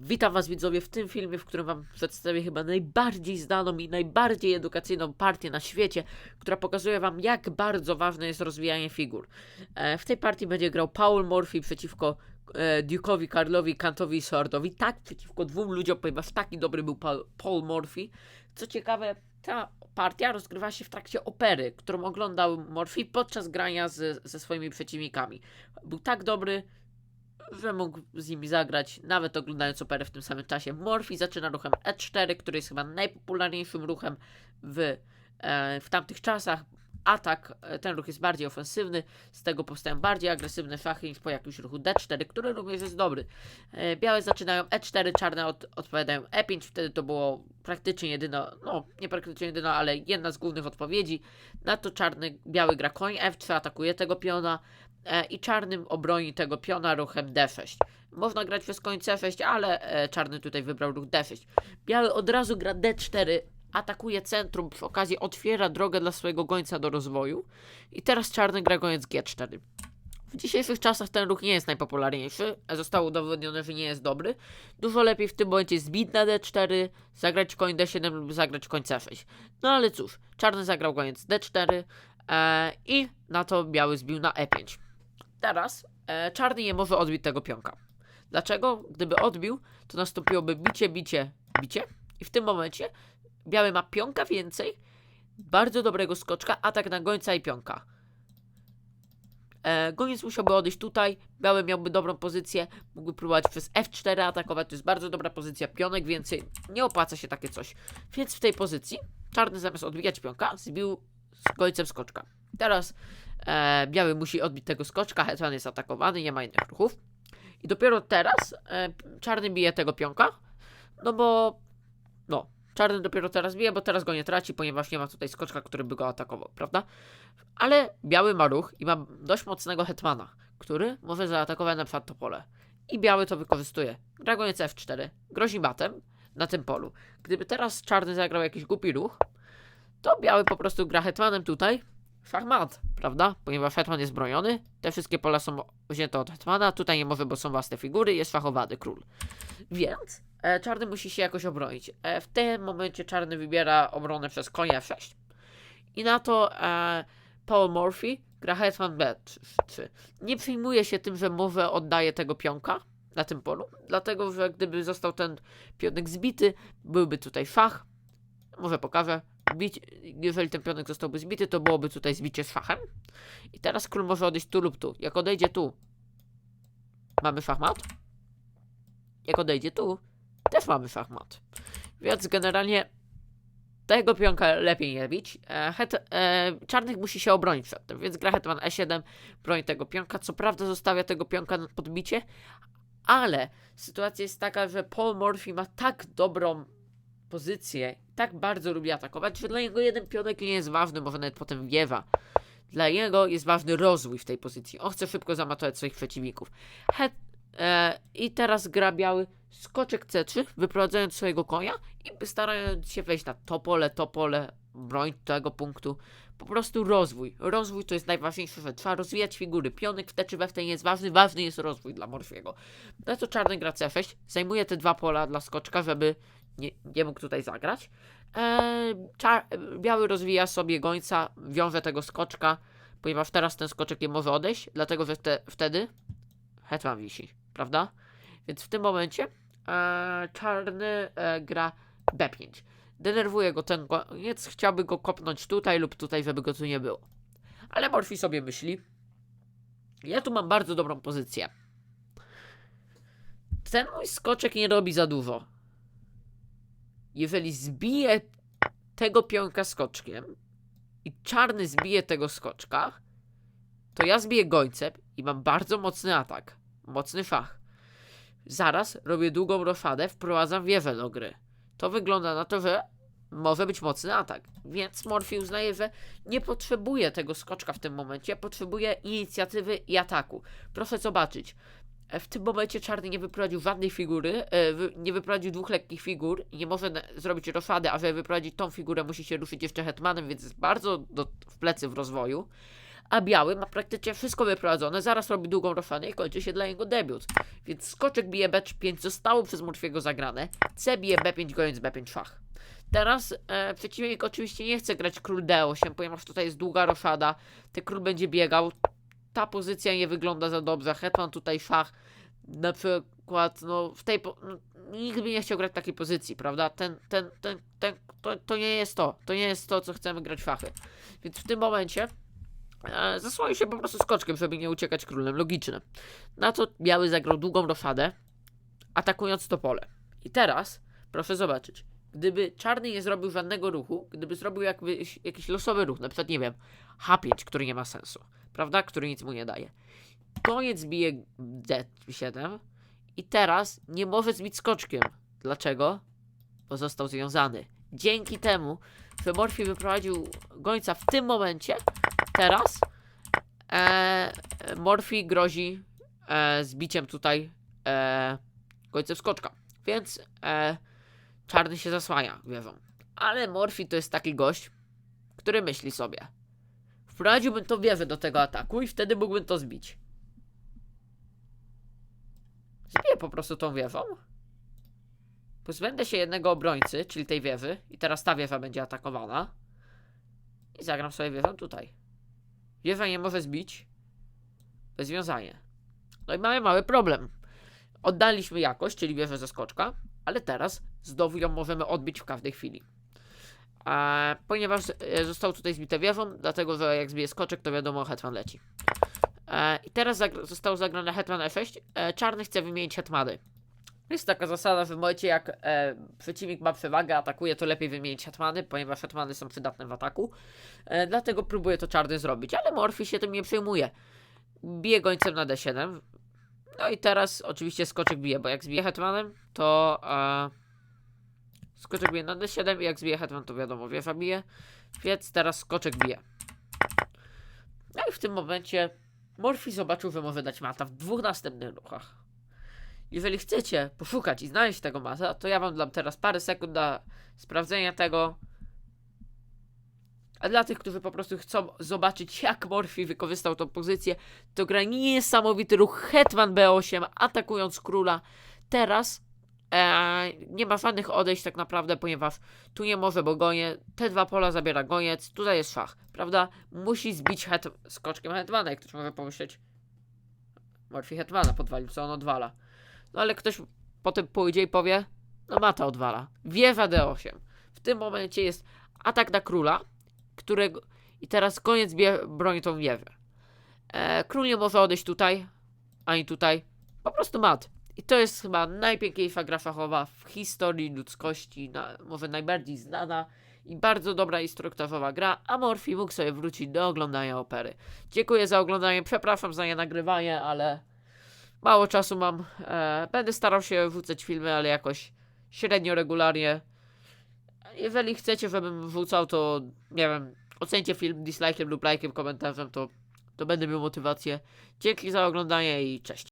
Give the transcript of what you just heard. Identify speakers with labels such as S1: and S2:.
S1: Witam Was widzowie w tym filmie, w którym Wam przedstawię chyba najbardziej znaną i najbardziej edukacyjną partię na świecie, która pokazuje Wam jak bardzo ważne jest rozwijanie figur. E, w tej partii będzie grał Paul Morphy przeciwko e, Duke'owi, Karlowi, Kantowi i Swordowi. Tak, przeciwko dwóm ludziom, ponieważ taki dobry był Paul, Paul Morphy. Co ciekawe, ta partia rozgrywa się w trakcie opery, którą oglądał Morphy podczas grania z, ze swoimi przeciwnikami. Był tak dobry, że mógł z nimi zagrać, nawet oglądając operę w tym samym czasie. Morphy zaczyna ruchem E4, który jest chyba najpopularniejszym ruchem w, e, w tamtych czasach. Atak, e, ten ruch jest bardziej ofensywny, z tego powstają bardziej agresywne szachy niż po jakimś ruchu D4, który również jest dobry. E, białe zaczynają E4, czarne od, odpowiadają E5, wtedy to było praktycznie jedyno, no nie praktycznie jedyno, ale jedna z głównych odpowiedzi. Na to czarny, biały gra koń F3, atakuje tego piona, i czarnym obroni tego piona ruchem D6. Można grać przez koń C6, ale e, czarny tutaj wybrał ruch D6. Biały od razu gra D4, atakuje centrum, przy okazji otwiera drogę dla swojego gońca do rozwoju. I teraz czarny gra goniec G4. W dzisiejszych czasach ten ruch nie jest najpopularniejszy, a zostało udowodnione, że nie jest dobry. Dużo lepiej w tym momencie zbić na D4, zagrać koń D7 lub zagrać koń C6. No ale cóż, czarny zagrał goniec D4 e, i na to biały zbił na E5. Teraz e, czarny nie może odbić tego pionka. Dlaczego? Gdyby odbił, to nastąpiłoby bicie, bicie, bicie. I w tym momencie biały ma pionka więcej, bardzo dobrego skoczka, atak na gońca i pionka. E, goniec musiałby odejść tutaj, biały miałby dobrą pozycję, mógłby próbować przez F4 atakować, to jest bardzo dobra pozycja, pionek więcej, nie opłaca się takie coś. Więc w tej pozycji czarny zamiast odbijać pionka, zbił z gońcem skoczka. Teraz e, biały musi odbić tego skoczka, hetman jest atakowany, nie ma innych ruchów. I dopiero teraz e, czarny bije tego pionka, no bo no, czarny dopiero teraz bije, bo teraz go nie traci, ponieważ nie ma tutaj skoczka, który by go atakował, prawda? Ale biały ma ruch i ma dość mocnego hetmana, który może zaatakować na przykład to pole. I biały to wykorzystuje. Gra goniec F4, grozi matem na tym polu. Gdyby teraz czarny zagrał jakiś głupi ruch, to biały po prostu gra hetmanem tutaj, szachmat, prawda? Ponieważ hetman jest broniony, te wszystkie pola są wzięte od hetmana, tutaj nie może, bo są własne figury, jest szachowany król. Więc e, czarny musi się jakoś obronić. E, w tym momencie czarny wybiera obronę przez konia F6 i na to e, Paul Morphy gra hetman B3. Nie przyjmuje się tym, że może oddaje tego pionka na tym polu, dlatego że gdyby został ten pionek zbity, byłby tutaj szach, może pokażę, bić, jeżeli ten pionek zostałby zbity, to byłoby tutaj zbicie z szachem. I teraz król może odejść tu lub tu. Jak odejdzie tu, mamy szachmat. Jak odejdzie tu, też mamy szachmat. Więc generalnie tego pionka lepiej nie bić. E, het, e, czarnych musi się obronić przed tym, więc gra hetman e7, broni tego pionka. Co prawda zostawia tego pionka na podbicie, ale sytuacja jest taka, że Paul Morphy ma tak dobrą pozycję, tak bardzo lubi atakować, że dla niego jeden pionek nie jest ważny, może nawet potem wiewa. Dla niego jest ważny rozwój w tej pozycji. On chce szybko zamatować swoich przeciwników. Het, e, I teraz gra biały skoczek C3, wyprowadzając swojego konia i starając się wejść na to pole, to pole, bronić tego punktu. Po prostu rozwój. Rozwój to jest najważniejsza rzecz. Trzeba rozwijać figury. Pionek w te czy we w te nie jest ważny. Ważny jest rozwój dla Morfiego. Na czarny gra C6. Zajmuje te dwa pola dla skoczka, żeby nie, nie mógł tutaj zagrać. Eee, biały rozwija sobie gońca, wiąże tego skoczka, ponieważ teraz ten skoczek nie może odejść, dlatego że te, wtedy hetman wisi, prawda? Więc w tym momencie e, czarny e, gra B5. Denerwuje go ten goniec, chciałby go kopnąć tutaj lub tutaj, żeby go tu nie było. Ale Morfi sobie myśli, ja tu mam bardzo dobrą pozycję. Ten mój skoczek nie robi za dużo. Jeżeli zbije tego pionka skoczkiem i czarny zbije tego skoczka, to ja zbiję gońcem i mam bardzo mocny atak. Mocny szach. Zaraz robię długą roszadę, wprowadzam wieżę do gry. To wygląda na to, że może być mocny atak. Więc Morphy uznaje, że nie potrzebuje tego skoczka w tym momencie, potrzebuje inicjatywy i ataku. Proszę zobaczyć. W tym momencie czarny nie wyprowadził żadnej figury, e, nie wyprowadził dwóch lekkich figur nie może zrobić roszadę, a żeby wyprowadzić tą figurę musi się ruszyć jeszcze hetmanem, więc jest bardzo do, w plecy w rozwoju. a biały ma praktycznie wszystko wyprowadzone, zaraz robi długą roszadę i kończy się dla niego debiut. Więc skoczek bije B5 zostało przez Morfiego zagrane, C bije B5 goniec B5 szach. Teraz e, przeciwnik oczywiście nie chce grać król D8, ponieważ tutaj jest długa roszada, ten król będzie biegał, ta pozycja nie wygląda za dobrze, hetman tutaj szach, na przykład, no w tej, po- no, nikt by nie chciał grać takiej pozycji, prawda, ten, ten, ten, ten to, to nie jest to, to nie jest to, co chcemy grać szachy, więc w tym momencie e, zasłonił się po prostu skoczkiem, żeby nie uciekać królem, logiczne. Na to biały zagrał długą roszadę, atakując to pole. I teraz, proszę zobaczyć, gdyby czarny nie zrobił żadnego ruchu, gdyby zrobił jakby jakiś losowy ruch, na przykład, nie wiem, H5, który nie ma sensu, prawda, który nic mu nie daje. Koniec bije D7 i teraz nie może zbić skoczkiem. Dlaczego? Bo został związany. Dzięki temu, że Morphy wyprowadził gońca w tym momencie, teraz e, Morphy grozi e, zbiciem tutaj e, gońcem skoczka. Więc e, czarny się zasłania wieżą. Ale Morphy to jest taki gość, który myśli sobie. Wprowadziłbym to wieżę do tego ataku i wtedy mógłbym to zbić. Zbiję po prostu tą wieżą. Pozbędę się jednego obrońcy, czyli tej wieży. I teraz ta wieża będzie atakowana. I zagram sobie wieżą tutaj. Wieża nie może zbić. Rozwiązanie. No i mamy mały problem. Oddaliśmy jakość, czyli wieżę ze skoczka, ale teraz znowu ją możemy odbić w każdej chwili. E, ponieważ e, został tutaj zbite wieżą, dlatego że jak zbije skoczek, to wiadomo, hetman leci. E, I teraz zagra- został zagrany hetman e6. E, czarny chce wymienić hetmany. Jest taka zasada, że w momencie jak e, przeciwnik ma przewagę, atakuje, to lepiej wymienić hetmany, ponieważ hetmany są przydatne w ataku. E, dlatego próbuje to czarny zrobić, ale Morphy się tym nie przejmuje. Bije gońcem na d7. No i teraz oczywiście skoczek bije, bo jak zbije hetmanem, to e, skoczek bije na d7 i jak zbije hetman, to wiadomo, wieża bije. Więc teraz skoczek bije. No i w tym momencie Morphy zobaczył, że może dać mata w dwóch następnych ruchach. Jeżeli chcecie poszukać i znaleźć tego mata, to ja wam dam teraz parę sekund na sprawdzenie tego. A dla tych, którzy po prostu chcą zobaczyć, jak Morphy wykorzystał tą pozycję, to gra niesamowity ruch Hetman B8, atakując króla. Teraz e, nie ma żadnych odejść tak naprawdę, ponieważ tu nie może, bo gonie, te dwa pola zabiera goniec, tutaj jest szach, prawda? Musi zbić het, skoczkiem Hetmana, jak ktoś może pomyśleć. Morphy Hetmana podwalił, co on odwala. No ale ktoś potem pójdzie i powie, no mata odwala. Wieża D8. W tym momencie jest atak na króla, którego... I teraz koniec broni tą wieżę. E, król nie może odejść tutaj, ani tutaj. Po prostu mat. I to jest chyba najpiękniejsza gra szachowa w historii ludzkości, na, może najbardziej znana i bardzo dobra instruktażowa gra, a Morphy mógł sobie wrócić do oglądania opery. Dziękuję za oglądanie, przepraszam za nie nagrywanie, ale mało czasu mam. E, będę starał się wrzucać filmy, ale jakoś średnio regularnie. Jeżeli chcecie, żebym wrzucał, to nie wiem, ocencie film dislike'em lub lajkiem, komentarzem, to, to będę miał motywację. Dzięki za oglądanie i cześć.